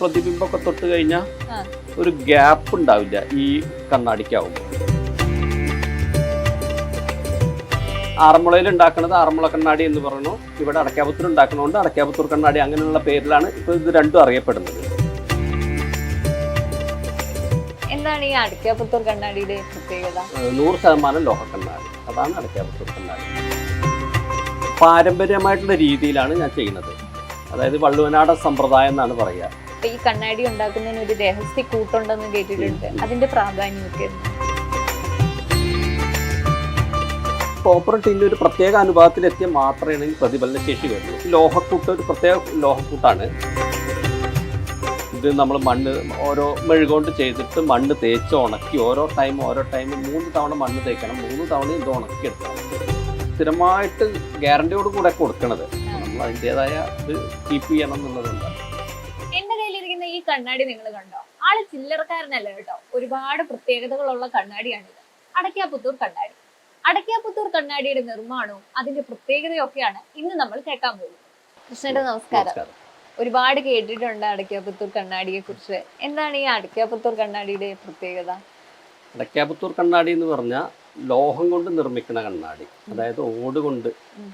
പ്രതിബിംബമൊക്കെ തൊട്ട് കഴിഞ്ഞാൽ ഒരു ഗ്യാപ്പ് ഉണ്ടാവില്ല ഈ കണ്ണാടിക്കാവുമ്പോൾ ആറന്മുളയിൽ ഉണ്ടാക്കുന്നത് ആറന്മുള കണ്ണാടി എന്ന് പറയുന്നു. ഇവിടെ അടക്കാപുത്തൂർ ഉണ്ടാക്കുന്നതുകൊണ്ട് അടക്കാപുത്തൂർ കണ്ണാടി അങ്ങനെയുള്ള പേരിലാണ് ഇപ്പോൾ ഇത് രണ്ടും അറിയപ്പെടുന്നത്. എന്താണ് ഈ അടക്കാപുത്തൂർ കണ്ണാടിയുടെ പ്രത്യേകത? നൂറ് ശതമാനം ലോഹ കണ്ണാടി. അതാണ് അടക്കാപുത്തൂർ കണ്ണാടി. പാരമ്പര്യമായിട്ടുള്ള രീതിയിലാണ് ഞാൻ ചെയ്യുന്നത്. അതായത് വള്ളുവനാട സമ്പ്രദായം എന്നാണ് പറയുക. അപ്പൊ ഈ കണ്ണാടി ഉണ്ടാക്കുന്നതിന് ഒരു രഹസ്യ കൂട്ടുണ്ടെന്ന് കേട്ടിട്ടുണ്ട്. അതിന്റെ പ്രാധാന്യമൊക്കെ? കോപ്പർ ടിന്ന് ഒരു പ്രത്യേക അനുപാതത്തിലെത്തിയ മാത്രമാണ് ഈ പ്രതിഫലന ശേഷി വരുന്നത്. ലോഹക്കൂട്ട് ഒരു പ്രത്യേക ലോഹക്കൂട്ടാണ്. ഇത് നമ്മൾ മണ്ണ് ഓരോ മെഴുകൊണ്ട് ചെയ്തിട്ട് മണ്ണ് തേച്ച് ഉണക്കി ഓരോ ടൈം ഓരോ ടൈം മൂന്ന് തവണ മണ്ണ് തേക്കണം. മൂന്ന് തവണ ഇത് ഉണക്കി എടുക്കണം സ്ഥിരമായിട്ട് ഗ്യാരണ്ടിയോട് കൂടെ കൊടുക്കണത്. നമ്മൾ അതിന്റെതായ ഇത് കീപ്പ് ചെയ്യണം ഈ കണ്ണാടി നിങ്ങൾ കണ്ടോ? ആൾ ചില്ലറക്കാരനല്ല കേട്ടോ. ഒരുപാട് പ്രത്യേകതകളുള്ള കണ്ണാടിയാണിത്. അടയ്ക്കാപ്പുത്തൂർ കണ്ണാടി. അടയ്ക്കാപ്പുത്തൂർ കണ്ണാടിയുടെ നിർമ്മാണവും അതിന്റെ പ്രത്യേകതയൊക്കെയാണ് ഇന്ന് നമ്മൾ കേൾക്കാൻ പോകുന്നത്. കൃഷ്ണന്റെ നമസ്കാരം. ഒരുപാട് കേട്ടിട്ടുണ്ട് അടയ്ക്കാപ്പുത്തൂർ കണ്ണാടിയെ കുറിച്ച് എന്താണ് ഈ അടയ്ക്കാപ്പുത്തൂർ കണ്ണാടിയുടെ പ്രത്യേകത? അടയ്ക്കാപ്പുത്തൂർ കണ്ണാടി എന്ന് പറഞ്ഞാൽ ലോഹം കൊണ്ട് നിർമ്മിക്കുന്ന കണ്ണാടി. അതായത് ഓട് കൊണ്ട്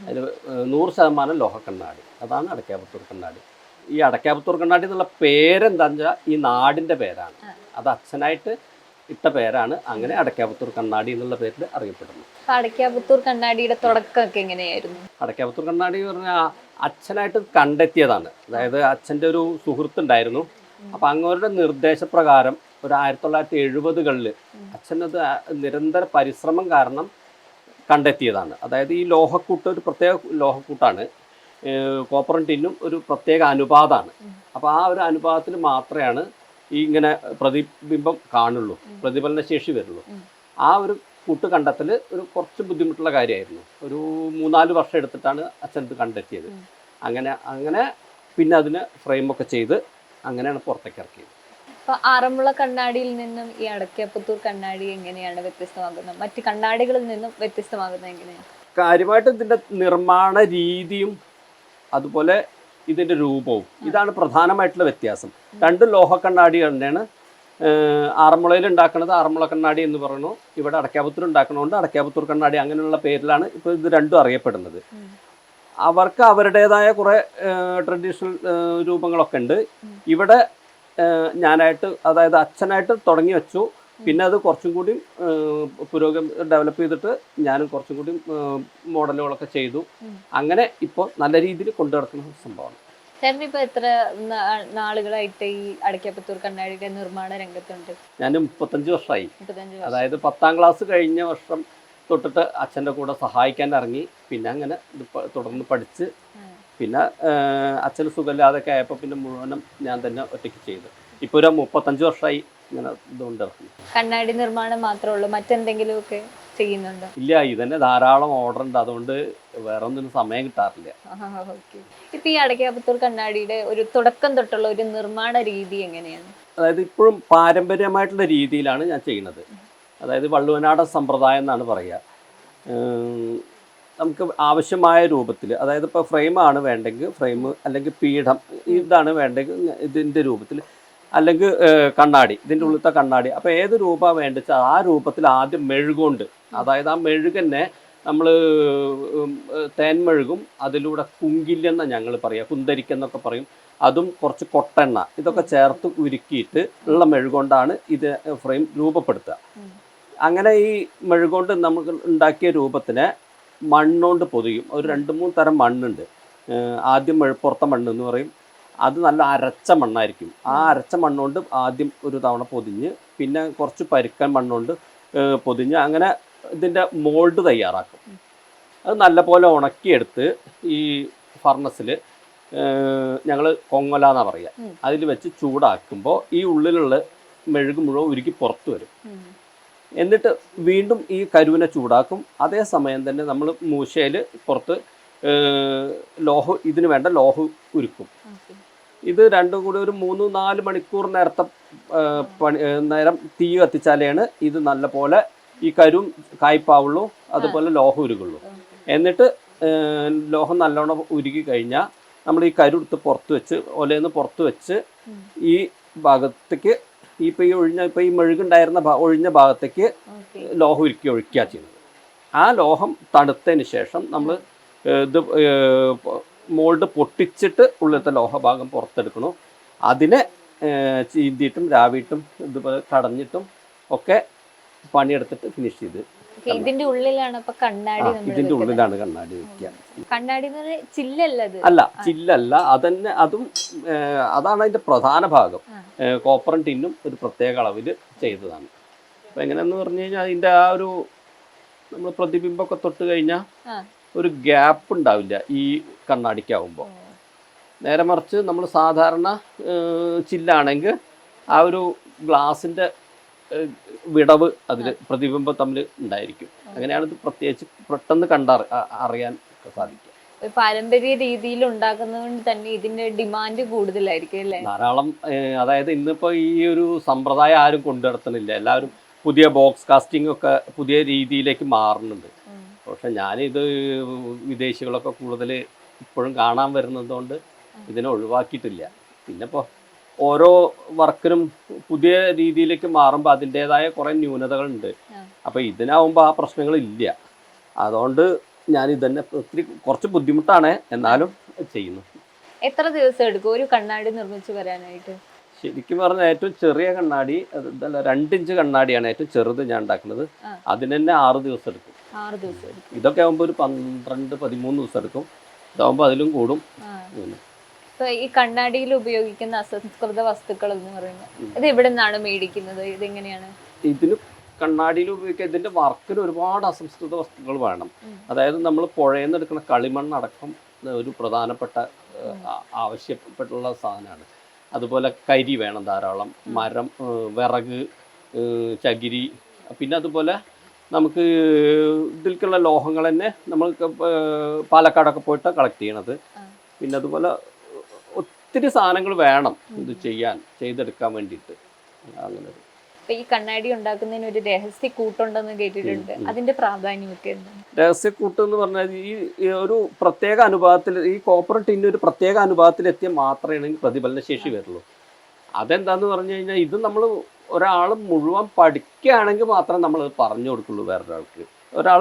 അതിൽ നൂറ് ശതമാനം ലോഹ കണ്ണാടി അതാണ് അടക്കാപുത്തൂർ കണ്ണാടി. ഈ അടക്കാപുത്തൂർ കണ്ണാടി എന്നുള്ള പേരെന്താന്ന് വെച്ചാൽ ഈ നാടിന്റെ പേരാണ്. അത് അച്ഛനായിട്ട് ഇട്ട പേരാണ്. അങ്ങനെ അടക്കാപുത്തൂർ കണ്ണാടി എന്നുള്ള പേരിൽ അറിയപ്പെടുന്നു. അടക്കാപുത്തൂർ കണ്ണാടിയുടെ തുടക്കമൊക്കെ എങ്ങനെയായിരുന്നു? അടക്കാപുത്തൂർ കണ്ണാടി എന്ന് പറഞ്ഞാൽ അച്ഛനായിട്ട് കണ്ടെത്തിയതാണ്. അതായത് അച്ഛന്റെ ഒരു സുഹൃത്ത് ഉണ്ടായിരുന്നു അപ്പം അങ്ങവരുടെ നിർദ്ദേശപ്രകാരം ഒരു ആയിരത്തി തൊള്ളായിരത്തി എഴുപതുകളിൽ അച്ഛനത് നിരന്തര പരിശ്രമം കാരണം കണ്ടെത്തിയതാണ്. അതായത് ഈ ലോഹക്കൂട്ട് ഒരു പ്രത്യേക ലോഹക്കൂട്ടാണ്. കോപ്പറും ടിന്നും ഒരു പ്രത്യേക അനുപാതമാണ് അപ്പോൾ ആ ഒരു അനുപാതത്തിൽ മാത്രമാണ് ഈ ഇങ്ങനെ പ്രതിബിംബം കാണുള്ളൂ പ്രതിഫലന ശേഷി വരുള്ളൂ. ആ ഒരു കൂട്ട് കണ്ടെത്തൽ ഒരു കുറച്ച് ബുദ്ധിമുട്ടുള്ള കാര്യമായിരുന്നു. ഒരു മൂന്നാൽ വർഷം എടുത്തിട്ടാണ് അച്ഛൻ ഇത് കണ്ടെത്തിയത്. അങ്ങനെ അങ്ങനെ പിന്നെ അതിന് ഫ്രെയിമൊക്കെ ചെയ്ത് അങ്ങനെയാണ് പുറത്തേക്ക് ഇറക്കിയത്. അപ്പോൾ ആറന്മുള കണ്ണാടിയിൽ നിന്നും ഈ അടക്കപ്പുത്തൂർ കണ്ണാടി എങ്ങനെയാണ് വ്യത്യസ്തമാകുന്നത്? മറ്റ് കണ്ണാടികളിൽ നിന്നും വ്യത്യസ്തമാകുന്നത് എങ്ങനെയാണ്? കാര്യമായിട്ട് ഇതിന്റെ നിർമ്മാണ രീതിയും അതുപോലെ ഇതിന്റെ രൂപവും. ഇതാണ് പ്രധാനമായിട്ടുള്ള വ്യത്യാസം. രണ്ട് ലോഹ കണ്ണാടി തന്നെയാണ് ആറന്മുളയിൽ ഉണ്ടാക്കുന്നത് ആറന്മുള കണ്ണാടി എന്ന് പറയുന്നു. ഇവിടെ അടക്കാപുത്തൂർ ഉണ്ടാക്കണതുകൊണ്ട് അടക്കാപുത്തൂർ കണ്ണാടി അങ്ങനെയുള്ള പേരിലാണ് ഇപ്പോൾ ഇത് രണ്ടും അറിയപ്പെടുന്നത്. അവർക്ക് അവരുടേതായ കുറേ ട്രഡീഷണൽ രൂപങ്ങളൊക്കെ ഉണ്ട്. ഇവിടെ ഞാനായിട്ട് അതായത് അച്ഛനായിട്ട് തുടങ്ങി വെച്ചു. പിന്നെ അത് കുറച്ചും കൂടി പുരോഗമി ഡെവലപ്പ് ചെയ്തിട്ട് ഞാനും കുറച്ചും കൂടി മോഡലുകളൊക്കെ ചെയ്തു. അങ്ങനെ ഇപ്പോൾ നല്ല രീതിയിൽ കൊണ്ടു നടക്കുന്ന സംഭവമാണ്. ചേട്ടൻ ഇപ്പൊ എത്ര നാളുകളായിട്ട് ഈ അടയ്ക്കാപ്പുത്തൂർ കണ്ണാടിയുടെ നിർമ്മാണ രംഗത്തുണ്ട്? ഞാൻ മുപ്പത്തഞ്ച് വർഷമായി അതായത് പത്താം ക്ലാസ് കഴിഞ്ഞ വർഷം തൊട്ടിട്ട് അച്ഛന്റെ കൂടെ സഹായിക്കാൻ ഇറങ്ങി. പിന്നെ അങ്ങനെ ഇത് തുടർന്ന് പഠിച്ച്. പിന്നെ അച്ഛന് സുഖമില്ലാതൊക്കെ ആയപ്പോൾ പിന്നെ മുഴുവനും ഞാൻ തന്നെ ഒറ്റയ്ക്ക് ചെയ്തു. ഇപ്പോൾ ഒരു മുപ്പത്തഞ്ച് വർഷമായി ഇങ്ങനെ ഇതുകൊണ്ട് കണ്ണാടി നിർമ്മാണം മാത്രമേ ഉള്ളൂ. മറ്റെന്തെങ്കിലുമൊക്കെ ചെയ്യുന്നുണ്ടോ? ഇല്ല ഇതന്നെ ധാരാളം ഓർഡർ ഉണ്ട്. അതുകൊണ്ട് വേറെ ഒന്നിനും സമയം കിട്ടാറില്ല. ഇപ്പൊ ഈ അടക്കാപത്തൂർ കണ്ണാടിയുടെ ഒരു തുടക്കം തൊട്ടുള്ള ഒരു നിർമ്മാണ രീതി എങ്ങനെയാണ്? അതായത് ഇപ്പോഴും പാരമ്പര്യമായിട്ടുള്ള രീതിയിലാണ് ഞാൻ ചെയ്യുന്നത്. അതായത് വള്ളുവനാട സമ്പ്രദായം എന്നാണ് പറയുക. നമുക്ക് ആവശ്യമായ രൂപത്തിൽ അതായത് ഇപ്പോൾ ഫ്രെയിമാണ് വേണ്ടെങ്കിൽ ഫ്രെയിം അല്ലെങ്കിൽ പീഠം ഇതാണ് വേണ്ടെങ്കിൽ ഇതിന്റെ രൂപത്തിൽ അല്ലെങ്കിൽ കണ്ണാടി ഇതിന്റെ ഉള്ളിലത്തെ കണ്ണാടി. അപ്പോൾ ഏത് രൂപമാണ് വേണ്ടിച്ച ആ രൂപത്തിൽ ആദ്യം മെഴുകുണ്ട്. അതായത് ആ മെഴുകന്നെ നമ്മൾ തേൻമെഴുകും അതിലൂടെ കുങ്കില്ലെന്ന ഞങ്ങൾ പറയുക. കുന്തരിക്കെന്നൊക്കെ പറയും. അതും കുറച്ച് കൊട്ടെണ്ണ. ഇതൊക്കെ ചേർത്ത് ഉരുക്കിയിട്ട് ഉള്ള മെഴുകൊണ്ടാണ് ഇത് ഫ്രെയിം രൂപപ്പെടുത്തുക. അങ്ങനെ ഈ മെഴുകൊണ്ട് നമുക്ക് ഉണ്ടാക്കിയ രൂപത്തിനെ മണ്ണുകൊണ്ട് പൊതിയും. ഒരു രണ്ട് മൂന്ന് തരം മണ്ണുണ്ട്. ആദ്യം മെഴുപ്പുറത്ത മണ്ണ് എന്ന് പറയും. അത് നല്ല അരച്ച മണ്ണായിരിക്കും. ആ അരച്ച മണ്ണുകൊണ്ട് ആദ്യം ഒരു തവണ പൊതിഞ്ഞ് പിന്നെ കുറച്ച് പരുക്കൻ മണ്ണുകൊണ്ട് പൊതിഞ്ഞ് അങ്ങനെ ഇതിന്റെ മോൾഡ് തയ്യാറാക്കും. അത് നല്ലപോലെ ഉണക്കിയെടുത്ത് ഈ ഫർണസിൽ ഞങ്ങൾ കൊങ്ങല എന്നാ പറയുക. അതിൽ വെച്ച് ചൂടാക്കുമ്പോൾ ഈ ഉള്ളിലുള്ള മെഴുക് മുഴുവൻ ഉരുക്കി പുറത്തു വരും. എന്നിട്ട് വീണ്ടും ഈ കരുവിനെ ചൂടാക്കും. അതേ സമയം തന്നെ നമ്മൾ മൂശയിൽ പുറത്ത് ലോഹ ഇതിന് വേണ്ട ലോഹ ഉരുക്കും. ഇത് രണ്ടും കൂടി ഒരു മൂന്ന് നാല് മണിക്കൂർ നേരത്തെ പണി നേരം തീ കത്തിച്ചാലാണ് ഇത് നല്ല പോലെ ഈ കരും കായ്പാവുള്ളൂ അതുപോലെ ലോഹം ഉരുകുള്ളൂ. എന്നിട്ട് ലോഹം നല്ലോണം ഉരുകി കഴിഞ്ഞാൽ നമ്മൾ ഈ കരുടുത്ത് പുറത്ത് വെച്ച് ഒലേന്ന് പുറത്ത് വെച്ച് ഈ ഭാഗത്തേക്ക് ഈ ഇപ്പോൾ ഈ ഒഴിഞ്ഞ ഇപ്പം ഈ മെഴുകുണ്ടായിരുന്ന ഭാ- ഒഴിഞ്ഞ ഭാഗത്തേക്ക് ലോഹം ഉരുക്കി ഒഴിക്കുക ചെയ്യുന്നത്. ആ ലോഹം തണുത്തതിന് ശേഷം നമ്മൾ ഇത് മോൾഡ് പൊട്ടിച്ചിട്ട് ഉള്ളിലത്തെ ലോഹഭാഗം പുറത്തെടുക്കണു. അതിനെ ചീന്തിയിട്ടും രാവിയിട്ടും ഇതുപോലെ കടഞ്ഞിട്ടും ഒക്കെ പണിയെടുത്തിട്ട് ഫിനിഷ് ചെയ്ത് ഇതിന്റെ ഉള്ളിലാണ് കണ്ണാടി ഇതിന്റെ ഉള്ളിലാണ് കണ്ണാടി വെക്കുക. കണ്ണാടി ചില്ലല്ലത് അല്ല ചില്ലല്ല അതന്നെ അതും അതാണ് അതിന്റെ പ്രധാന ഭാഗം. കോപ്പറും ടിന്നും ഒരു പ്രത്യേക അളവിൽ ചെയ്തതാണ്. അപ്പൊ എങ്ങനെയെന്ന് പറഞ്ഞു കഴിഞ്ഞാൽ അതിന്റെ ആ ഒരു നമ്മൾ പ്രതിബിംബമൊക്കെ തൊട്ട് കഴിഞ്ഞാൽ. ഒരു ഗ്യാപ്പ് ഉണ്ടാവില്ല ഈ കണ്ണാടിക്കാവുമ്പോൾ നേരെ മറിച്ച് നമ്മൾ സാധാരണ ചില്ലാണെങ്കിൽ ആ ഒരു ഗ്ലാസിന്റെ വിടവ് അതിൽ പ്രതിബിംബം തമ്മിൽ ഉണ്ടായിരിക്കും. അങ്ങനെയാണ് ഇത് പ്രത്യേകിച്ച് പെട്ടെന്ന് കണ്ടറി അറിയാൻ സാധിക്കും പാരമ്പര്യ രീതിയിൽ ഉണ്ടാക്കുന്നതുകൊണ്ട് തന്നെ ഇതിന്റെ ഡിമാൻഡ് കൂടുതലായിരിക്കും അല്ലേ? ധാരാളം അതായത് ഇന്നിപ്പോ ഈ ഒരു സമ്പ്രദായം ആരും കൊണ്ടുനടത്തുന്നില്ല. എല്ലാവരും പുതിയ ബോക്സ് കാസ്റ്റിംഗ് ഒക്കെ പുതിയ രീതിയിലേക്ക് മാറുന്നുണ്ട്. പക്ഷെ ഞാനിത് വിദേശികളൊക്കെ കൂടുതൽ ഇപ്പോഴും കാണാൻ വരുന്നതുകൊണ്ട് ഇതിനെ ഒഴിവാക്കിയിട്ടില്ല. പിന്നെ ഇപ്പോൾ ഓരോ വർക്കിനും പുതിയ രീതിയിലേക്ക് മാറുമ്പോൾ അതിന്റെതായ കുറേ ന്യൂനതകളുണ്ട്. അപ്പോൾ ഇതിനാവുമ്പോൾ ആ പ്രശ്നങ്ങളില്ല. അതുകൊണ്ട് ഞാൻ ഇതന്നെ ഒത്തിരി കുറച്ച് ബുദ്ധിമുട്ടാണ് എന്നാലും ചെയ്യുന്നു. എത്ര ദിവസം എടുക്കും ഒരു കണ്ണാടി നിർമ്മിച്ചു വരാനായിട്ട്? ശരിക്കും പറഞ്ഞാൽ ഏറ്റവും ചെറിയ കണ്ണാടി അത് ഇതല്ല രണ്ടിഞ്ച് കണ്ണാടിയാണ് ഏറ്റവും ചെറുത് ഞാൻ ഉണ്ടാക്കുന്നത്. അതിന് തന്നെ ആറ് ദിവസം എടുക്കും. ആറ് ദിവസം എടുക്കും. ഇതൊക്കെ ആകുമ്പോൾ ഒരു പന്ത്രണ്ട് പതിമൂന്ന് ദിവസം എടുക്കും. ഇതാകുമ്പോൾ അതിലും കൂടും. ഇപ്പൊ ഈ കണ്ണാടിയിൽ ഉപയോഗിക്കുന്ന അസംസ്കൃത വസ്തുക്കൾ എന്ന് പറയുന്നത്. ഇത് എവിടെ നിന്നാണ് മേടിക്കുന്നത്? ഇതെങ്ങനെയാണ് ഇതിന് കണ്ണാടിയിൽ ഉപയോഗിക്കുക ഇതിന്റെ വർക്കിന് ഒരുപാട് അസംസ്കൃത വസ്തുക്കൾ വേണം. അതായത് നമ്മൾ പുഴയിൽ എടുക്കുന്ന കളിമണ്ണടക്കം ഒരു പ്രധാനപ്പെട്ട ആവശ്യപ്പെട്ടുള്ള സാധനമാണ്. അതുപോലെ കരി വേണം ധാരാളം. മരം വിറക് ചകിരി പിന്നെ അതുപോലെ നമുക്ക് ഇതിലേക്കുള്ള ലോഹങ്ങൾ തന്നെ നമ്മൾ പാലക്കാടൊക്കെ പോയിട്ട് കളക്ട് ചെയ്യണത്. പിന്നെ അതുപോലെ ഒത്തിരി സാധനങ്ങൾ വേണം ഇത് ചെയ്യാൻ ചെയ്തെടുക്കാൻ വേണ്ടിയിട്ട്. അങ്ങനെ. ഈ കണ്ണാടി ഉണ്ടാക്കുന്നതിന് ഒരു രഹസ്യ കൂട്ടുണ്ടെന്ന് കേട്ടിട്ടുണ്ട്. അതിന്റെ പ്രാധാന്യമൊക്കെ രഹസ്യ കൂട്ട് എന്ന് പറഞ്ഞാൽ ഈ ഒരു പ്രത്യേക അനുപാതത്തിൽ ഈ കോപ്പർ ടിന്ന് ഒരു പ്രത്യേക അനുപാതത്തിൽ എത്തിയ മാത്രമേ പ്രതിഫലന ശേഷി വരുള്ളൂ. അതെന്താന്ന് പറഞ്ഞു കഴിഞ്ഞാൽ ഇത് നമ്മൾ ഒരാൾ മുഴുവൻ പഠിക്കുകയാണെങ്കിൽ മാത്രം നമ്മൾ പറഞ്ഞു കൊടുക്കുള്ളൂ വേറൊരാൾക്ക്. ഒരാൾ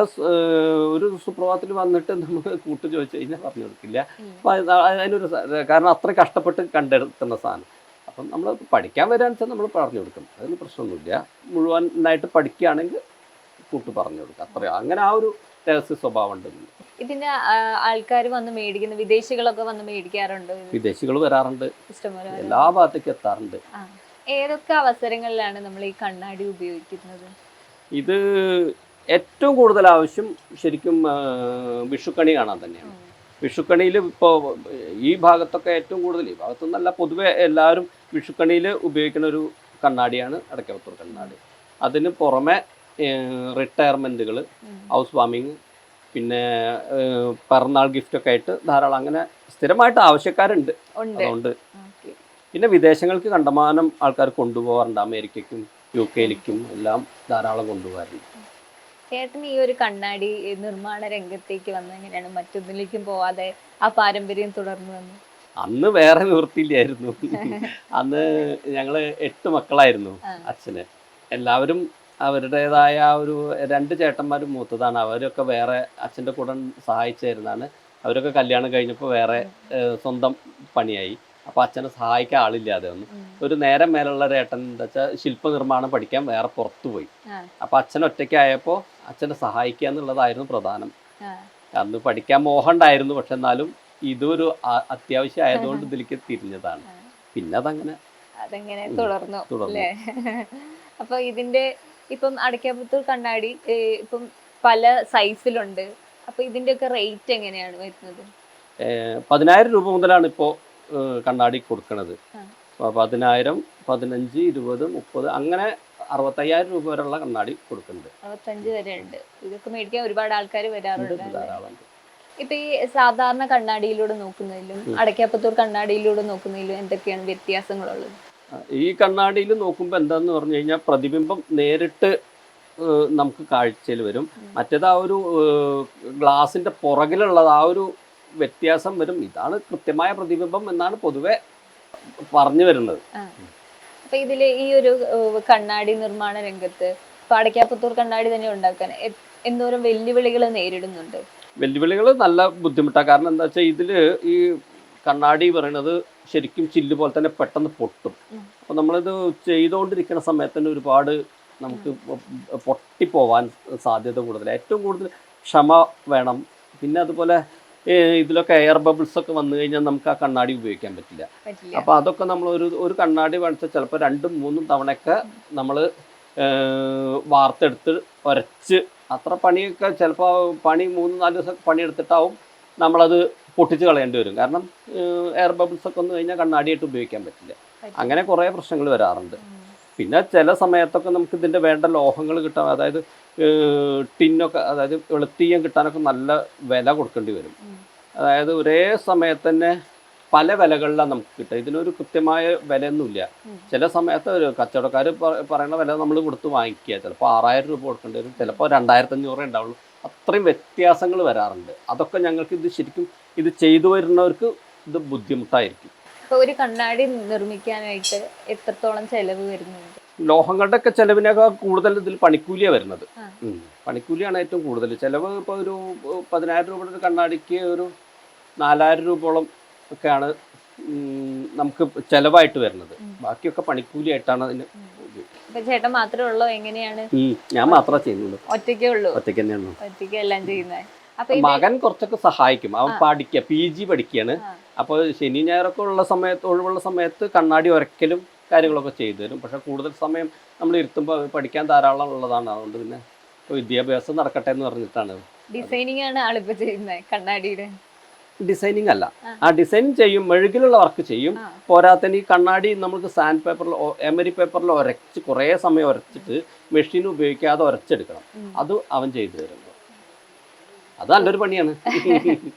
ഒരു സുപ്രഭാതത്തിൽ വന്നിട്ട് നമ്മൾ കൂട്ട് ചോദിച്ചു കഴിഞ്ഞാൽ പറഞ്ഞു കൊടുക്കില്ല. അപ്പം അത് അതിനൊരു കാരണം അത്ര കഷ്ടപ്പെട്ട് കണ്ടെടുക്കുന്ന സാധനം. അപ്പം നമ്മൾ പഠിക്കാൻ വരാന്ന് വെച്ചാൽ നമ്മൾ പറഞ്ഞു കൊടുക്കും. അതിന് പ്രശ്നമൊന്നുമില്ല. മുഴുവനായിട്ട് പഠിക്കുകയാണെങ്കിൽ കൂട്ട് പറഞ്ഞു കൊടുക്കുക അത്ര. അങ്ങനെ ആ ഒരു രഹസ്യ സ്വഭാവം ഉണ്ട് ഇതിന്. ആൾക്കാർ വന്ന് മേടിക്കുന്ന വിദേശികളൊക്കെ വന്ന് മേടിക്കാറുണ്ട്? വിദേശികൾ വരാറുണ്ട്. എല്ലാ ഭാഗത്തേക്കും എത്താറുണ്ട്. ഏതൊക്കെ അവസരങ്ങളിലാണ് നമ്മൾ ഈ കണ്ണാടി ഉപയോഗിക്കുന്നത്? ഇത് ഏറ്റവും കൂടുതൽ ആവശ്യം ശരിക്കും വിഷുക്കണി കാണാൻ തന്നെയാണ്. വിഷുക്കണിയിൽ ഇപ്പോൾ ഈ ഭാഗത്തൊക്കെ ഏറ്റവും കൂടുതൽ ഈ ഭാഗത്തുനിന്നല്ല പൊതുവെ എല്ലാവരും വിഷുക്കണിയിൽ ഉപയോഗിക്കുന്ന ഒരു കണ്ണാടിയാണ് അടയ്ക്കവത്തൂർ കണ്ണാടി. അതിന് പുറമെ റിട്ടയർമെന്റുകൾ ഹൗസ് വാമിങ് പിന്നെ പിറന്നാൾ ഗിഫ്റ്റൊക്കെ ആയിട്ട് ധാരാളം അങ്ങനെ സ്ഥിരമായിട്ട് ആവശ്യക്കാരുണ്ട്. അതുകൊണ്ട് പിന്നെ വിദേശങ്ങൾക്ക് കണ്ടമാനം ആൾക്കാർ കൊണ്ടുപോകാറുണ്ട്. അമേരിക്കയ്ക്കും യു കെയിലേക്കും എല്ലാം ധാരാളം കൊണ്ടുപോകാറുണ്ട്. ചേട്ടൻ ഈ ഒരു കണ്ണാടി നിർമ്മാണ രംഗത്തേക്ക് വന്ന എങ്ങനെയാണ്? മറ്റൊന്നിലേക്കും പോവാതെ ആ പാരമ്പര്യം തുടർന്നു വന്നു. അന്ന് വേറെ നിവൃത്തിയില്ലായിരുന്നു. അന്ന് ഞങ്ങൾ എട്ട് മക്കളായിരുന്നു. അച്ഛന്. എല്ലാവരും അവരുടേതായ ഒരു രണ്ട് ചേട്ടന്മാരും മൂത്തതാണ്. അവരൊക്കെ വേറെ അച്ഛന്റെ കൂടെ സഹായിച്ചായിരുന്നാണ് അവരൊക്കെ കല്യാണം കഴിഞ്ഞപ്പോൾ വേറെ സ്വന്തം പണിയായി. അപ്പോൾ അച്ഛനെ സഹായിക്കാൻ ആളില്ലാതെ വന്നു ഒരു നേരം മേലുള്ള ഒരു ഏട്ടൻ എന്താ വെച്ചാൽ ശില്പനിർമ്മാണം പഠിക്കാൻ വേറെ പുറത്തു പോയി. അപ്പൊ അപ്പോൾ അച്ഛൻ ഒറ്റയ്ക്കായപ്പോൾ അച്ഛനെ സഹായിക്കുക എന്നുള്ളതായിരുന്നു പ്രധാനം. അന്ന് പഠിക്കാൻ മോഹം ഉണ്ടായിരുന്നു പക്ഷെ എന്നാലും ഇതൊരു അത്യാവശ്യം ആയതുകൊണ്ട് ഇതിലേക്ക് തിരിഞ്ഞതാണ്. പിന്നെ അതങ്ങനെ അതെങ്ങനെ തുടർന്നു തുടർന്നു. അപ്പൊ ഇതിന്റെ ഇപ്പം അടയ്ക്കാപ്പുത്തൂർ കണ്ണാടി ഇപ്പം പല സൈസിലുണ്ട്. അപ്പൊ ഇതിന്റെ ഒക്കെ റേറ്റ് എങ്ങനെയാണ് വരുന്നത്? പതിനായിരം രൂപ മുതലാണ് ഇപ്പോൾ കണ്ണാടി കൊടുക്കണത്. പതിനായിരം പതിനഞ്ച് ഇരുപത് മുപ്പത് അങ്ങനെ അറുപത്തയ്യായിരം രൂപ വരെയുള്ള കണ്ണാടി കൊടുക്കുന്നുണ്ട്. അറുപത്തഞ്ച് വരെ ഉണ്ട്. ഇതൊക്കെ മേടിക്കാൻ ഒരുപാട് ആൾക്കാർ വരാറുണ്ട്? ഇപ്പൊ ഈ സാധാരണ കണ്ണാടിയിലൂടെ നോക്കുന്നതിലും അടയ്ക്കാപ്പത്തൂർ കണ്ണാടിയിലൂടെ നോക്കുന്നതിലും എന്തൊക്കെയാണ് വ്യത്യാസങ്ങളുള്ളത്? ഈ കണ്ണാടിയിൽ നോക്കുമ്പോൾ എന്താന്ന് പറഞ്ഞു കഴിഞ്ഞാൽ പ്രതിബിംബം നേരിട്ട് നമുക്ക് കാഴ്ചയിൽ വരും. മറ്റേത് ആ ഒരു ഗ്ലാസിന്റെ പുറകിലുള്ളത് ആ ഒരു വ്യത്യാസം വരും. ഇതാണ് കൃത്യമായ പ്രതിബിംബം എന്നാണ് പൊതുവെ പറഞ്ഞു വരുന്നത്. അപ്പൊ ഇതിൽ ഈ ഒരു കണ്ണാടി നിർമ്മാണ രംഗത്ത് പാടക്കാപ്പത്തൂർ കണ്ണാടി തന്നെ ഉണ്ടാക്കാൻ എന്തോരം വെല്ലുവിളികൾ നേരിടുന്നുണ്ട്? വെല്ലുവിളികൾ നല്ല ബുദ്ധിമുട്ടാണ് കാരണം എന്താ വെച്ചാൽ ഇതിൽ ഈ കണ്ണാടി പറയണത് ശരിക്കും ചില്ല് പോലെ തന്നെ പെട്ടെന്ന് പൊട്ടും. അപ്പൊ അപ്പോൾ നമ്മളിത് ചെയ്തുകൊണ്ടിരിക്കുന്ന സമയത്ത് തന്നെ ഒരുപാട് നമുക്ക് പൊട്ടിപ്പോവാൻ സാധ്യത കൂടുതൽ ഏറ്റവും കൂടുതൽ ക്ഷമ വേണം. പിന്നെ അതുപോലെ ഇതിലൊക്കെ എയർ ബബിൾസ് ഒക്കെ വന്നു കഴിഞ്ഞാൽ നമുക്ക് ആ കണ്ണാടി ഉപയോഗിക്കാൻ പറ്റില്ല. അപ്പൊ അപ്പോൾ അതൊക്കെ നമ്മൾ ഒരു ഒരു കണ്ണാടി വേണിച്ചാൽ ചിലപ്പോൾ രണ്ടും മൂന്നും തവണയൊക്കെ നമ്മൾ വാർത്തെടുത്ത് ഒരച്ച് അത്ര പണിയൊക്കെ ചിലപ്പോൾ പണി മൂന്ന് നാല് ദിവസം പണിയെടുത്തിട്ടാവും നമ്മളത് പൊട്ടിച്ച് കളയേണ്ടി വരും. കാരണം എയർ ബബിൾസ് ഒക്കെ വന്നു കഴിഞ്ഞാൽ കണ്ണാടിയായിട്ട് ഉപയോഗിക്കാൻ പറ്റില്ല. അങ്ങനെ കുറേ പ്രശ്നങ്ങൾ വരാറുണ്ട്. പിന്നെ ചില സമയത്തൊക്കെ നമുക്ക് ഇതിന്റെ വേണ്ട ലോഹങ്ങൾ കിട്ടാൻ അതായത് ടിന്നൊക്കെ അതായത് വെളുത്തീയം കിട്ടാനൊക്കെ നല്ല വില കൊടുക്കേണ്ടി വരും. അതായത് ഒരേ സമയത്ത് തന്നെ പല വിലകളിലാണ് നമുക്ക് കിട്ടുക. ഇതിനൊരു കൃത്യമായ വിലയൊന്നുമില്ല. ചില സമയത്ത് ഒരു കച്ചവടക്കാർ പറയുന്ന വില നമ്മൾ കൊടുത്ത് വാങ്ങിക്കുക. ചിലപ്പോൾ ആറായിരം രൂപ കൊടുക്കേണ്ടി വരും. ചിലപ്പോൾ രണ്ടായിരത്തി അഞ്ഞൂറേ ഉണ്ടാവുള്ളൂ. അത്രയും വ്യത്യാസങ്ങൾ വരാറുണ്ട്. അതൊക്കെ ഞങ്ങൾക്ക് ഇത് ശരിക്കും ഇത് ചെയ്തു വരുന്നവർക്ക് ഇത് ബുദ്ധിമുട്ടായിരിക്കും. ഒരു കണ്ണാടി നിർമ്മിക്കാനായിട്ട് എത്രത്തോളം ചെലവ് വരുന്നുണ്ട്? ലോഹങ്ങളുടെ ഒക്കെ ചെലവിനേക്കാൾ കൂടുതൽ ഇതിൽ പണിക്കൂലിയാണ് വരുന്നത്. പണിക്കൂലിയാണ് ഏറ്റവും കൂടുതൽ. ചിലവ് ഇപ്പോൾ ഒരു പതിനായിരം രൂപയുടെ ഒരു കണ്ണാടിക്ക് ഒരു നാലായിരം രൂപയോളം ഒക്കെയാണ് നമുക്ക് ചെലവായിട്ട് വരുന്നത്. ബാക്കിയൊക്കെ പണിക്കൂലിയായിട്ടാണ് അതിന് ചേട്ടൻ മാത്രമേ ഉള്ളൂ എങ്ങനെയാണ്? ഞാൻ മാത്രമേ ചെയ്യുന്നുള്ളൂ ഒറ്റയ്ക്കേ ഉള്ളൂ? ഒറ്റയ്ക്ക് തന്നെയാണ്. ഒറ്റയ്ക്ക് എല്ലാം ചെയ്യുന്നത് മകൻ കുറച്ചൊക്കെ സഹായിക്കും. അവൻ. പഠിക്കുക പി ജി പഠിക്കുകയാണ്. അപ്പോൾ ശനി ഞായറൊക്കെ ഉള്ള സമയത്ത് ഒഴിവുള്ള സമയത്ത് കണ്ണാടി ഉരക്കലും കാര്യങ്ങളൊക്കെ ചെയ്തു തരും. പക്ഷേ കൂടുതൽ സമയം നമ്മൾ ഇരുത്തുമ്പോൾ പഠിക്കാൻ ധാരാളം ഉള്ളതാണ്. അതുകൊണ്ട് പിന്നെ വിദ്യാഭ്യാസം നടക്കട്ടെ എന്ന് പറഞ്ഞിട്ടാണ്. ഡിസൈനിങ് ആണ് ആളിപ്പോൾ ചെയ്യുന്നത് കണ്ണാടിയുടെ. ഡിസൈനിങ് അല്ല. ആ. ഡിസൈനിങ് ഡിസൈൻ ചെയ്യും മെഴുകിലുള്ള വർക്ക് ചെയ്യും. പോരാത്തന് ഈ കണ്ണാടി നമുക്ക് സാൻഡ് പേപ്പറിൽ എമരി പേപ്പറിൽ ഒരച്ച് കുറേ സമയം ഒരച്ചിട്ട് മെഷീൻ ഉപയോഗിക്കാതെ ഒരച്ചെടുക്കണം. അത് അവൻ ചെയ്തു തരും അത് നല്ലൊരു പണിയാണ്.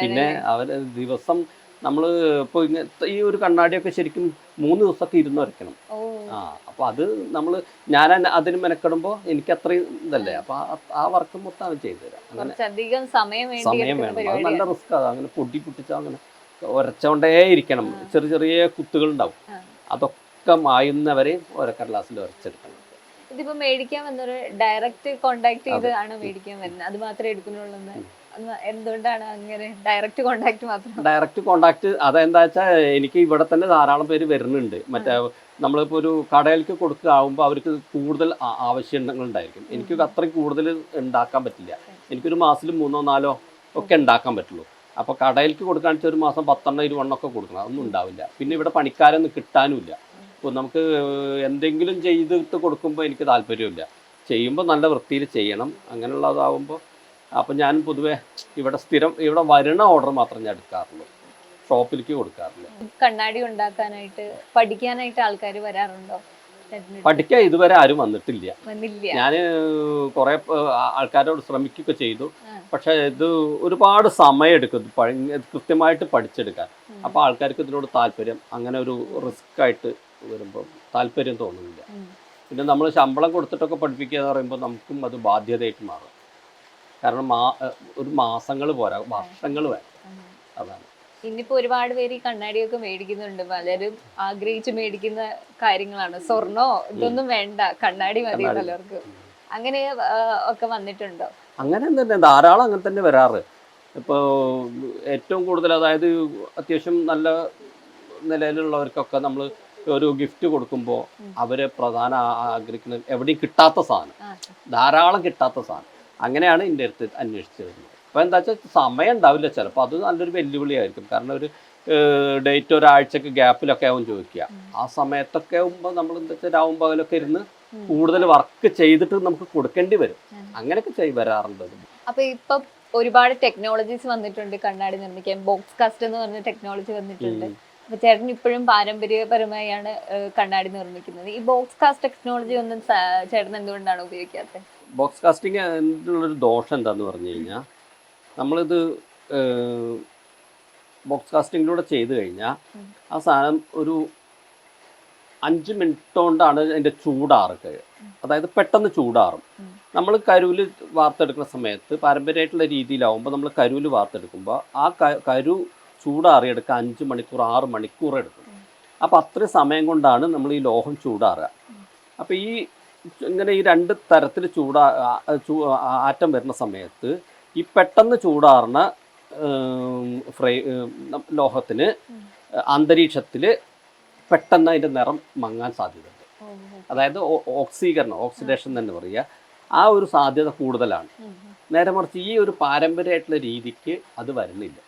പിന്നെ അവർ ദിവസം നമ്മൾ ഇപ്പോൾ ഇങ്ങനത്തെ ഈ ഒരു കണ്ണാടിയൊക്കെ ശരിക്കും മൂന്ന് ദിവസമൊക്കെ ഇരുന്ന് വരയ്ക്കണം. ആ അപ്പോൾ അത് നമ്മൾ ഞാൻ അതിന് മെനക്കെടുമ്പോൾ എനിക്ക് അത്രയും ഇതല്ലേ. അപ്പോൾ ആ വർക്ക് മൊത്തം അവൻ ചെയ്തു തരാം. അങ്ങനെ സമയം വേണം. അത് നല്ല റിസ്ക് അത് അങ്ങനെ പൊടി പൊട്ടിച്ചാൽ അങ്ങനെ ഉരച്ചോണ്ടേ ഇരിക്കണം. ചെറിയ ചെറിയ കുത്തുകൾ ഉണ്ടാവും. അതൊക്കെ മായുന്നവരെ ഒരക്കടലാസിൽ ഉരച്ചെടുക്കണം ഇതിപ്പോ മേടിക്കാൻ വന്നൊരു ഡയറക്റ്റ് കോണ്ടാക്ട് ചെയ്ത് ആണ് മേടിക്കാൻ വരുന്നത്. അത് മാത്രമേ എടുക്കുന്നുള്ളൂ എന്തുകൊണ്ടാണ് അങ്ങനെ ഡയറക്റ്റ് കോണ്ടാക്ട് മാത്രം? ഡയറക്റ്റ് കോണ്ടാക്ട് അതെന്താ വെച്ചാൽ എനിക്ക് ഇവിടെ തന്നെ ധാരാളം പേര് വരുന്നുണ്ട്. മറ്റേ നമ്മളിപ്പോൾ ഒരു കടയിലേക്ക് കൊടുക്കുകയാകുമ്പോൾ അവർക്ക് കൂടുതൽ ആവശ്യങ്ങൾ ഉണ്ടായിരിക്കും. എനിക്ക് അത്രയും കൂടുതൽ ഉണ്ടാക്കാൻ പറ്റില്ല. എനിക്കൊരു മാസത്തിൽ മൂന്നോ നാലോ ഒക്കെ ഉണ്ടാക്കാൻ പറ്റുള്ളൂ. അപ്പോൾ കടയിലേക്ക് കൊടുക്കാണെന്ന് വെച്ചാൽ ഒരു മാസം പത്തെണ്ണം ഇരുപെണ്ണം ഒക്കെ കൊടുക്കണം. അതൊന്നും ഉണ്ടാവില്ല. പിന്നെ ഇവിടെ പണിക്കാരൊന്നും കിട്ടാനുമില്ല. ഇപ്പോൾ നമുക്ക് എന്തെങ്കിലും ചെയ്തിട്ട് കൊടുക്കുമ്പോൾ എനിക്ക് താല്പര്യമില്ല. ചെയ്യുമ്പോൾ നല്ല വൃത്തിയിൽ ചെയ്യണം. അങ്ങനെയുള്ളതാവുമ്പോൾ അപ്പോൾ ഞാൻ പൊതുവേ ഇവിടെ സ്ഥിരം ഇവിടെ വരുന്ന ഓർഡർ മാത്രം ഞാൻ എടുക്കാറുള്ളൂ. ഷോപ്പിലേക്ക് കൊടുക്കാറില്ല. കണ്ണാടി ഉണ്ടാക്കാനായിട്ട് പഠിക്കാനായിട്ട് ആൾക്കാർ വരാറുണ്ടോ? പഠിക്കാൻ ഇതുവരെ ആരും വന്നിട്ടില്ല. ഞാൻ കുറെ ആൾക്കാരോട് ശ്രമിക്കുകയൊക്കെ ചെയ്തു. പക്ഷെ ഇത് ഒരുപാട് സമയം എടുക്കും. കൃത്യമായിട്ട് പഠിച്ചെടുക്കാൻ. അപ്പൊ ആൾക്കാർക്ക് ഇതിനോട് താല്പര്യം. അങ്ങനെ ഒരു റിസ്ക് ആയിട്ട് വരുമ്പോൾ താല്പര്യം തോന്നുന്നില്ല. പിന്നെ നമ്മൾ ശമ്പളം കൊടുത്തിട്ടൊക്കെ പഠിപ്പിക്കുക എന്ന് പറയുമ്പോൾ നമുക്കും അത് ബാധ്യതയായിട്ട് മാറും. കാരണം മാ ഒരു മാസങ്ങൾ പോരാ വർഷങ്ങൾ വേണം. അതാണ്. ഇന്നിപ്പോ ഒരുപാട് പേര് ഈ കണ്ണാടിയൊക്കെ മേടിക്കുന്നുണ്ട്. പലരും ആഗ്രഹിച്ച് മേടിക്കുന്ന കാര്യങ്ങളാണ്. സ്വർണോ ഇതൊന്നും വേണ്ട. കണ്ണാടി മതി പലർക്ക്. അങ്ങനെ ഒക്കെ വന്നിട്ടുണ്ടോ? അങ്ങനെ തന്നെ ധാരാളം അങ്ങനെ തന്നെ വരാറ്. ഇപ്പോൾ ഏറ്റവും കൂടുതൽ അതായത് അത്യാവശ്യം നല്ല നിലയിലുള്ളവർക്കൊക്കെ നമ്മൾ ഒരു ഗിഫ്റ്റ് കൊടുക്കുമ്പോൾ അവരെ പ്രധാന ആഗ്രഹിക്കുന്ന ആഗ്രഹിക്കുന്നത് എവിടെയും കിട്ടാത്ത സാധനം. ധാരാളം കിട്ടാത്ത സാധനം. അങ്ങനെയാണ് എന്റെ അടുത്ത് അന്വേഷിച്ചു വരുന്നത്. അപ്പോൾ എന്താ വെച്ചാൽ സമയം ഉണ്ടാവില്ല ചിലപ്പോൾ. അത് നല്ലൊരു വെല്ലുവിളിയായിരിക്കും. കാരണം ഒരു ഡേറ്റ് ഒരാഴ്ചക്ക് ഗ്യാപ്പിലൊക്കെ ആവും ചോദിക്കുക. ആ സമയത്തൊക്കെ ആകുമ്പോൾ നമ്മൾ എന്താ വെച്ചാൽ രാവും പകലൊക്കെ ഇരുന്ന് കൂടുതൽ വർക്ക് ചെയ്തിട്ട് നമുക്ക് കൊടുക്കേണ്ടി വരും. അങ്ങനെയൊക്കെ ചെയ് വരാറുണ്ട്. അപ്പൊ ഇപ്പൊ ഒരുപാട് ടെക്നോളജീസ് വന്നിട്ടുണ്ട്. കണ്ണാടി നിർമ്മിക്കാൻ ബോക്സ് കാസ്റ്റ് എന്ന് പറഞ്ഞ ടെക്നോളജി വന്നിട്ടുണ്ട്. അപ്പോൾ അപ്പൊ ചേട്ടൻ ഇപ്പോഴും പാരമ്പര്യപരമായാണ് കണ്ണാടി നിർമ്മിക്കുന്നത്. ഈ ബോക്സ് കാസ്റ്റ് ടെക്നോളജി ഒന്നും ചേട്ടൻ എന്തുകൊണ്ടാണ് ഉപയോഗിക്കാത്തത്? ബോക്സ് കാസ്റ്റിംഗ് അതിനുള്ളൊരു ദോഷം എന്താന്ന് പറഞ്ഞു കഴിഞ്ഞാൽ നമ്മളിത് ബോക്സ് കാസ്റ്റിങ്ങിലൂടെ ചെയ്തു കഴിഞ്ഞാൽ ആ സാധനം ഒരു അഞ്ച് മിനിറ്റ് കൊണ്ടാണ് അതിന്റെ ചൂടാറുക. അതായത് പെട്ടെന്ന് ചൂടാറും. നമ്മൾ കരുവിൽ വാർത്തെടുക്കുന്ന സമയത്ത് പാരമ്പര്യമായിട്ടുള്ള രീതിയിലാവുമ്പോൾ നമ്മൾ കരുവിൽ വാർത്തെടുക്കുമ്പോൾ ആ കരു ചൂടാറിയെടുക്കാൻ അഞ്ച് മണിക്കൂർ ആറ് മണിക്കൂർ എടുക്കും. അപ്പോൾ അത്രയും സമയം കൊണ്ടാണ് നമ്മൾ ഈ ലോഹം ചൂടാറുക. അപ്പോൾ ഈ ഇങ്ങനെ ഈ രണ്ട് തരത്തിൽ ചൂടാ ചൂ- ആറ്റം വരുന്ന സമയത്ത് ഈ പെട്ടെന്ന് ചൂടാറുന്ന ഫ്രൈ ലോഹത്തിന് അന്തരീക്ഷത്തിൽ പെട്ടെന്ന് അതിന്റെ നിറം മങ്ങാൻ സാധ്യതയുണ്ട്. അതായത് ഓക്സീകരണം ഓക്സിഡേഷൻ തന്നെ പറയുക. ആ ഒരു സാധ്യത കൂടുതലാണ്. നേരെ മറിച്ച് ഈ ഒരു പാരമ്പര്യമായിട്ടുള്ള രീതിക്ക് അത് വരുന്നില്ല.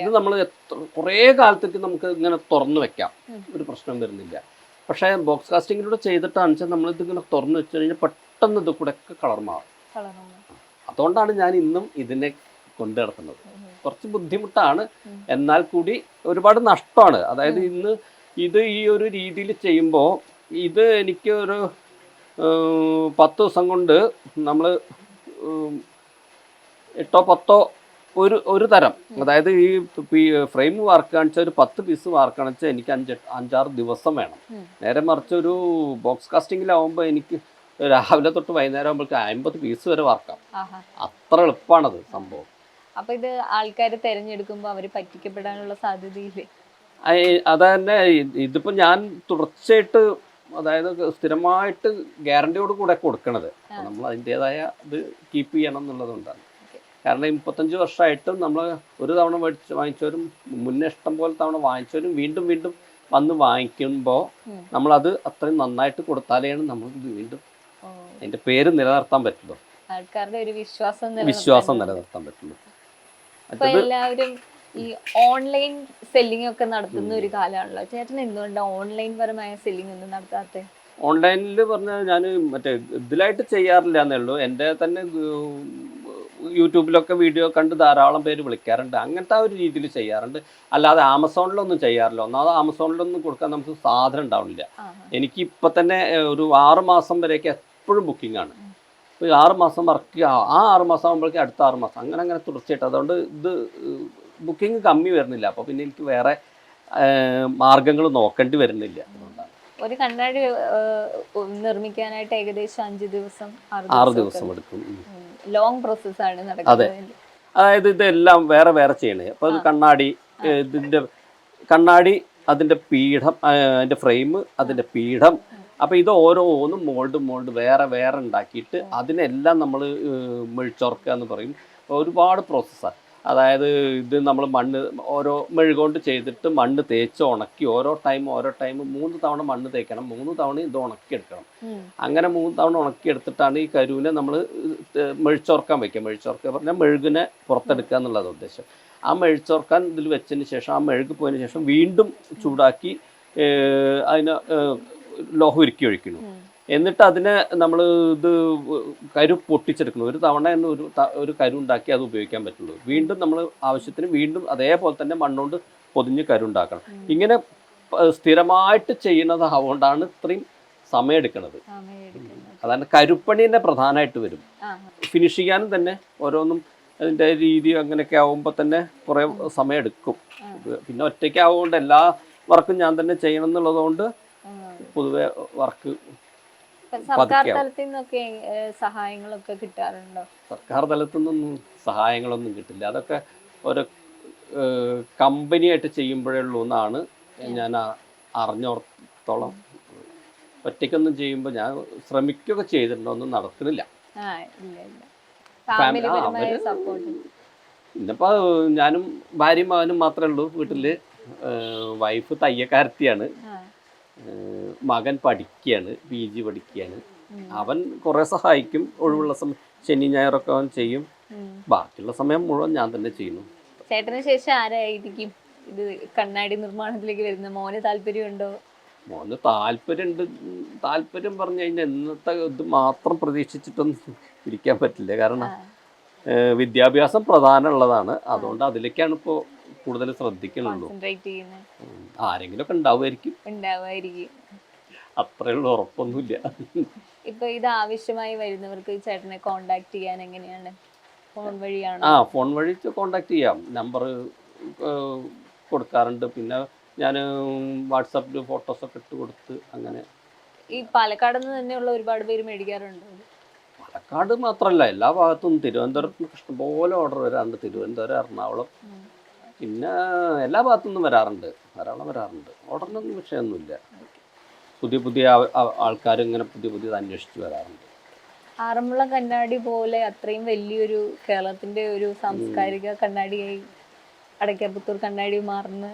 ഇത് നമ്മൾ എത്ര കുറേ കാലത്തേക്ക് നമുക്ക് ഇങ്ങനെ തുറന്നു വെക്കാം. ഒരു പ്രശ്നം വരുന്നില്ല. പക്ഷേ ബോക്സ് കാസ്റ്റിങ്ങിലൂടെ ചെയ്തിട്ട് വെച്ചാൽ നമ്മൾ ഇതിങ്ങനെ തുറന്നു വെച്ച് കഴിഞ്ഞാൽ പെട്ടെന്ന് ഇത് കൂടെ ഒക്കെ കളർ മാറും. അതുകൊണ്ടാണ് ഞാൻ ഇന്നും ഇതിനെ കൊണ്ടു നടക്കുന്നത് കുറച്ച് ബുദ്ധിമുട്ടാണ്. എന്നാൽ കൂടി ഒരുപാട് നഷ്ടമാണ്. അതായത് ഇന്ന് ഇത് ഈ ഒരു രീതിയിൽ ചെയ്യുമ്പോൾ ഇത് എനിക്ക് ഒരു പത്ത് ദിവസം കൊണ്ട് നമ്മൾ എട്ടോ പത്തോ ഒരു ഒരു തരം. അതായത് ഈ ഫ്രെയിം വർക്ക് കാണിച്ച ഒരു പത്ത് പീസ് വർക്ക് കാണിച്ചാൽ എനിക്ക് അഞ്ച് അഞ്ചാറ് ദിവസം വേണം. നേരെ മറിച്ച് ഒരു ബോക്സ് കാസ്റ്റിങ്ങിലാവുമ്പോൾ എനിക്ക് രാവിലെ തൊട്ട് വൈകുന്നേരം ആകുമ്പോഴേക്ക് അമ്പത് പീസ് വരെ വർക്കാം. അത്ര എളുപ്പമാണത് സംഭവം. അപ്പൊ ഇത് ആൾക്കാർ തെരഞ്ഞെടുക്കുമ്പോൾ അവർ പറ്റിക്കപ്പെടാനുള്ള സാധ്യതയില്ലേ? അതന്നെ അത് തന്നെ ഇതിപ്പോ ഞാൻ തുടർച്ചയായിട്ട് അതായത് സ്ഥിരമായിട്ട് ഗ്യാരണ്ടിയോട് കൂടെ കൊടുക്കണത്. നമ്മൾ അതിന്റെതായ ഇത് കീപ്പ് ചെയ്യണം എന്നുള്ളതുകൊണ്ടാണ് കാരണം മുപ്പത്തഞ്ച് വർഷമായിട്ടും നമ്മൾ ഒരു തവണ മേടിച്ച് വാങ്ങിച്ചവരും മുന്നേ ഇഷ്ടം പോലെ തവണ വാങ്ങിച്ചവരും വീണ്ടും വീണ്ടും വന്ന് വാങ്ങിക്കുമ്പോൾ. നമ്മളത് അത്രയും നന്നായിട്ട് കൊടുത്താലെയാണ് നമ്മൾ വീണ്ടും അതിന്റെ പേര് നിലനിർത്താൻ പറ്റുള്ളൂ. ആൾക്കാരുടെ ഒരു വിശ്വാസം വിശ്വാസം നിലനിർത്താൻ പറ്റുള്ളൂ. എല്ലാവരും ഈ ഓൺലൈൻ സെല്ലിംഗ് ഒക്കെ നടത്തുന്ന ഒരു കാലമാണല്ലോ. ചേട്ടൻ എന്തുകൊണ്ടാണ് ഓൺലൈൻ പരമായ സെല്ലിംഗ് ഒന്നും നടത്താത്തത് ഓൺലൈനിൽ പറഞ്ഞാൽ ഞാൻ മറ്റേ ഇതിലായിട്ട് ചെയ്യാറില്ല എന്നേ ഉള്ളൂ. എന്റെ തന്നെ യൂട്യൂബിലൊക്കെ വീഡിയോ കണ്ട് ധാരാളം പേര് വിളിക്കാറുണ്ട്. അങ്ങനത്തെ ആ ഒരു രീതിയിൽ ചെയ്യാറുണ്ട്. അല്ലാതെ ആമസോണിലൊന്നും ചെയ്യാറില്ല. ഒന്നാമത് ആമസോണിലൊന്നും കൊടുക്കാൻ നമുക്ക് സാധനം ഉണ്ടാവില്ല എനിക്ക് ഇപ്പം തന്നെ ഒരു ആറ് മാസം വരെയൊക്കെ എപ്പോഴും ബുക്കിംഗ് ആണ്. ആറ് മാസം വർക്ക് ആ ആറ് മാസം ആകുമ്പോഴേക്കും അടുത്ത ആറ് മാസം. അങ്ങനെ അങ്ങനെ തുടർച്ചയായിട്ട്. അതുകൊണ്ട് ഇത് ബുക്കിംഗ് കമ്മി വരുന്നില്ല. അപ്പോൾ പിന്നെ എനിക്ക് വേറെ മാർഗങ്ങൾ നോക്കേണ്ടി വരുന്നില്ല. ഒരു കണ്ണാടി നിർമ്മിക്കാനായിട്ട് ഏകദേശം അഞ്ച് ദിവസം ആറ് ദിവസം എടുക്കും. ലോങ് പ്രോസസ് ആണ് നടക്കുന്നത് അതായത് ഇതെല്ലാം വേറെ വേറെ ചെയ്യണേ. അപ്പോൾ അത് കണ്ണാടി ഇതിന്റെ ഇതിന്റെ കണ്ണാടി അതിന്റെ പീഠം അതിന്റെ അതിന്റെ ഫ്രെയിം അതിന്റെ പീഠം. അപ്പോൾ ഇത് ഓരോന്നും മോൾഡ് മോൾഡ് വേറെ വേറെ ഉണ്ടാക്കിയിട്ട് അതിനെല്ലാം നമ്മൾ മെഴിച്ചോർക്കുക എന്ന് പറയും. ഒരുപാട് പ്രോസസ്സാണ് അതായത് ഇത് നമ്മൾ മണ്ണ് ഓരോ മെഴുകൊണ്ട് ചെയ്തിട്ട് മണ്ണ് തേച്ച് ഉണക്കി ഓരോ ടൈം ഓരോ ടൈം മൂന്ന് തവണ മണ്ണ് തേക്കണം. മൂന്ന് തവണ ഇത് ഉണക്കിയെടുക്കണം. അങ്ങനെ മൂന്ന് തവണ ഉണക്കിയെടുത്തിട്ടാണ് ഈ കരുവിനെ നമ്മൾ മെഴിച്ചോർക്കാൻ വെക്കുക. മെഴിച്ചോർക്കുക പറഞ്ഞാൽ മെഴുകിനെ പുറത്തെടുക്കുക എന്നുള്ളത് ഉദ്ദേശം. ആ മെഴിച്ചോർക്കാൻ ഇതിൽ വെച്ചതിന് ശേഷം ആ മെഴുക് പോയതിന് ശേഷം വീണ്ടും ചൂടാക്കി അതിനെ ലോഹം ഉരുക്കി ഒഴിക്കുന്നു. എന്നിട്ട് അതിനെ നമ്മൾ ഇത് കരു പൊട്ടിച്ചെടുക്കണം ഒരു തവണ എന്ന് ഒരു ഒരു കരു ഉണ്ടാക്കി അത് ഉപയോഗിക്കാൻ പറ്റുള്ളൂ. വീണ്ടും നമ്മൾ ആവശ്യത്തിന് വീണ്ടും അതേപോലെ തന്നെ മണ്ണുകൊണ്ട് പൊതിഞ്ഞ് കരുണ്ടാക്കണം ഇങ്ങനെ സ്ഥിരമായിട്ട് ചെയ്യുന്നത് അതുകൊണ്ടാണ് ഇത്രയും സമയം എടുക്കുന്നത് അതാണ് കരുപ്പണി തന്നെ പ്രധാനമായിട്ട് വരും ഫിനിഷ് ചെയ്യാനും തന്നെ ഓരോന്നും അതിന്റെ രീതി അങ്ങനെയൊക്കെ ആവുമ്പോൾ തന്നെ കുറേ സമയം എടുക്കും പിന്നെ ഒറ്റയ്ക്കാവുകൊണ്ട് എല്ലാ വർക്കും ഞാൻ തന്നെ ചെയ്യണം എന്നുള്ളതുകൊണ്ട്. പൊതുവെ വർക്ക് സർക്കാർ തലത്തിൽ നിന്നൊക്കെ സഹായങ്ങളൊക്കെ കിട്ടാറുണ്ടോ? സർക്കാർ നിന്നൊന്നും സഹായങ്ങളൊന്നും കിട്ടില്ല. അതൊക്കെ ഒരു കമ്പനിയായിട്ട് ചെയ്യുമ്പോഴേ ഉള്ളൂ എന്നാണ് ഞാൻ അറിഞ്ഞോർത്തോളം. ഒറ്റയ്ക്കൊന്നും ചെയ്യുമ്പോൾ ഞാൻ ശ്രമിക്കുകയൊക്കെ ചെയ്തിട്ടുണ്ടോ ഒന്നും നടക്കുന്നില്ല. ഇന്നിപ്പോൾ ഞാനും ഭാര്യയും മകനും മാത്രമേ ഉള്ളൂ വീട്ടിൽ വൈഫ് തയ്യക്കാരത്തിയാണ് മകൻ പഠിക്കുകയാണ് പി ജി പഠിക്കുകയാണ്. അവൻ കുറേ സഹായിക്കും ഒഴിവുള്ള സമയം ശനി ഞായറൊക്കെ അവൻ ചെയ്യും. ബാക്കിയുള്ള സമയം മുഴുവൻ ഞാൻ തന്നെ ചെയ്യുന്നു. ചേട്ടന് ശേഷം ആരായിരിക്കും ഇത് കണ്ണാടി നിർമ്മാണത്തിലേക്ക് വരുന്ന? മോന് താല്പര്യമുണ്ടോ? മോന് താല്പര്യമുണ്ട് താല്പര്യം പറഞ്ഞു കഴിഞ്ഞാൽ ഇന്നത്തെ ഇത് മാത്രം പ്രതീക്ഷിച്ചിട്ടൊന്നും ഇരിക്കാൻ പറ്റില്ല. കാരണം വിദ്യാഭ്യാസം പ്രധാനമുള്ളതാണ്. അതുകൊണ്ട് അതിലേക്കാണ് ഇപ്പോൾ കൂടുതൽ ശ്രദ്ധിക്കണല്ലോ ആരെങ്കിലും ഒക്കെ ഉണ്ടാവുമായിരിക്കും. ഉണ്ടാവുമായിരിക്കും. അത്രേ ഉറപ്പൊന്നുമില്ല. ഇപ്പൊ ഇത് ആവശ്യമായി വരുന്നവർക്ക് ചേട്ടനെ കോണ്ടാക്ട് ചെയ്യാൻ എങ്ങനെയാണ്? ഫോൺ വഴിയാണ്? ആ ഫോൺ വഴി കോണ്ടാക്ട് ചെയ്യാം. നമ്പർ കൊടുക്കാറുണ്ട്. പിന്നെ ഞാൻ വാട്സാപ്പിൽ ഫോട്ടോസൊക്കെ ഇട്ട് കൊടുത്ത് അങ്ങനെ. ഈ പാലക്കാട് നിന്ന് തന്നെയുള്ള ഒരുപാട് പേര് മേടിക്കാറുണ്ട്? പാലക്കാട് മാത്രമല്ല എല്ലാ ഭാഗത്തും. തിരുവനന്തപുരത്ത് ഇഷ്ടംപോലെ ഓർഡർ വരാറുണ്ട്. തിരുവനന്തപുരം എറണാകുളം. പിന്നെ എല്ലാ ഭാഗത്തു നിന്നും വരാറുണ്ട്. ധാരാളം വരാറുണ്ട്. ഓർഡറിനൊന്നും വിഷയമൊന്നുമില്ല. പുതിയ പുതിയ ആൾക്കാർ ഇങ്ങനെ പുതിയ പുതിയത് അന്വേഷിച്ച് വരാറുണ്ട്. ആറന്മുള കണ്ണാടി പോലെ അത്രയും വലിയൊരു കേരളത്തിന്റെ ഒരു സാംസ്കാരിക കണ്ണാടിയായി അടയ്ക്കാപ്പുത്തൂർ കണ്ണാടി മാറുന്ന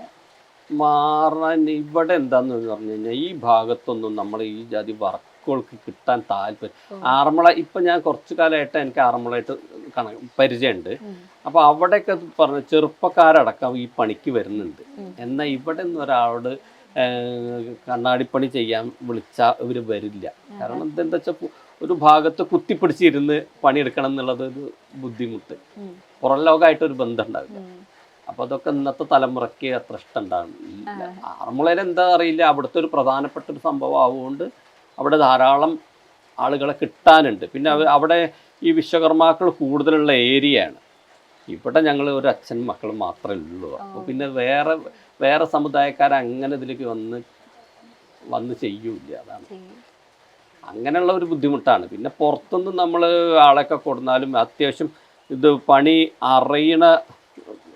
മാറാൻ ഇവിടെ എന്താന്ന് പറഞ്ഞു കഴിഞ്ഞാൽ ഈ ഭാഗത്തൊന്നും നമ്മൾ ഈ ജാതി വർക്കുകൾക്ക് കിട്ടാൻ താല്പര്യം. ആറന്മുള ഇപ്പം ഞാൻ കുറച്ച് കാലമായിട്ട് എനിക്ക് ആറന്മുളയായിട്ട് കണ പരിചയമുണ്ട്. അപ്പോൾ അവിടെയൊക്കെ പറഞ്ഞ ചെറുപ്പക്കാരടക്കം ഈ പണിക്ക് വരുന്നുണ്ട്. എന്നാൽ ഇവിടെ നിന്ന് ഒരാളോട് കണ്ണാടിപ്പണി ചെയ്യാൻ വിളിച്ചാൽ ഇവർ വരില്ല. കാരണം ഇതെന്താ വെച്ചാൽ ഒരു ഭാഗത്ത് കുത്തിപ്പിടിച്ചിരുന്ന് പണിയെടുക്കണം എന്നുള്ളത് ഒരു ബുദ്ധിമുട്ട്. പുറം ലോകമായിട്ട് ഒരു ബന്ധം ഉണ്ടാവില്ല. അപ്പൊ അതൊക്കെ ഇന്നത്തെ തലമുറയ്ക്ക് അത്ര ഇഷ്ടം ഉണ്ടാവില്ല ആറന്മുളയിൽ എന്താ അറിയില്ല അവിടുത്തെ ഒരു പ്രധാനപ്പെട്ട ഒരു സംഭവം ആവുകൊണ്ട് അവിടെ ധാരാളം ആളുകളെ കിട്ടാനുണ്ട്. പിന്നെ അവ- അവിടെ ഈ വിശ്വകർമാക്കൾ കൂടുതലുള്ള ഏരിയയാണ്. ഇവിടെ ഞങ്ങൾ ഒരു അച്ഛൻ മക്കൾ മാത്രമേ ഉള്ളൂ. അപ്പോൾ പിന്നെ വേറെ വേറെ സമുദായക്കാർ അങ്ങനെ ഇതിലേക്ക് വന്ന് വന്ന് ചെയ്യൂല അതാണ്. അങ്ങനെയുള്ള ഒരു ബുദ്ധിമുട്ടാണ്. പിന്നെ പുറത്തുനിന്ന് നമ്മൾ ആളൊക്കെ കൊടുന്നാലും അത്യാവശ്യം ഇത് പണി അറിയണ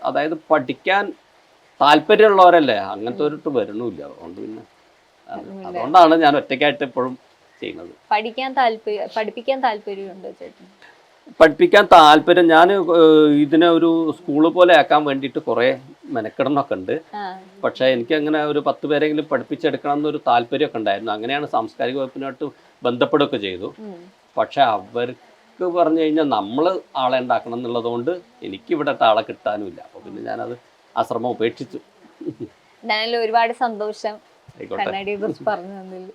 അതായത് പഠിക്കാൻ താല്പര്യമുള്ളവരല്ലേ? അങ്ങനത്തെ ഒരിട്ട് വരണമില്ല അതുകൊണ്ട് പിന്നെ അതുകൊണ്ടാണ് ഞാൻ ഒറ്റയ്ക്കായിട്ട് എപ്പോഴും ചെയ്യുന്നത്. പഠിക്കാൻ താല്പര്യം പഠിപ്പിക്കാൻ താല്പര്യമുണ്ട് ചേട്ടൻ പഠിപ്പിക്കാൻ താല്പര്യം ഞാൻ ഇതിനെ ഒരു സ്കൂൾ പോലെ ആക്കാൻ വേണ്ടിയിട്ട് കുറേ മെനക്കെടണമൊക്കെ ഉണ്ട്. പക്ഷെ എനിക്ക് അങ്ങനെ ഒരു പത്ത് പേരെങ്കിലും പഠിപ്പിച്ചെടുക്കണം എന്നൊരു താല്പര്യമൊക്കെ ഉണ്ടായിരുന്നു. അങ്ങനെയാണ് സാംസ്കാരിക വകുപ്പിനായിട്ട് ബന്ധപ്പെടുകയൊക്കെ ചെയ്തു. പക്ഷെ അവർക്ക് പറഞ്ഞു കഴിഞ്ഞാൽ നമ്മൾ ആളെ ഉണ്ടാക്കണം എന്നുള്ളതുകൊണ്ട് എനിക്ക് ഇവിടെ ആളെ കിട്ടാനുമില്ല. അപ്പോൾ പിന്നെ ഞാനത് ആ ശ്രമം ഉപേക്ഷിച്ചു ഒരുപാട് സന്തോഷം. കണ്ണാടിയെ കുറിച്ച് പറഞ്ഞു തന്നില്ല?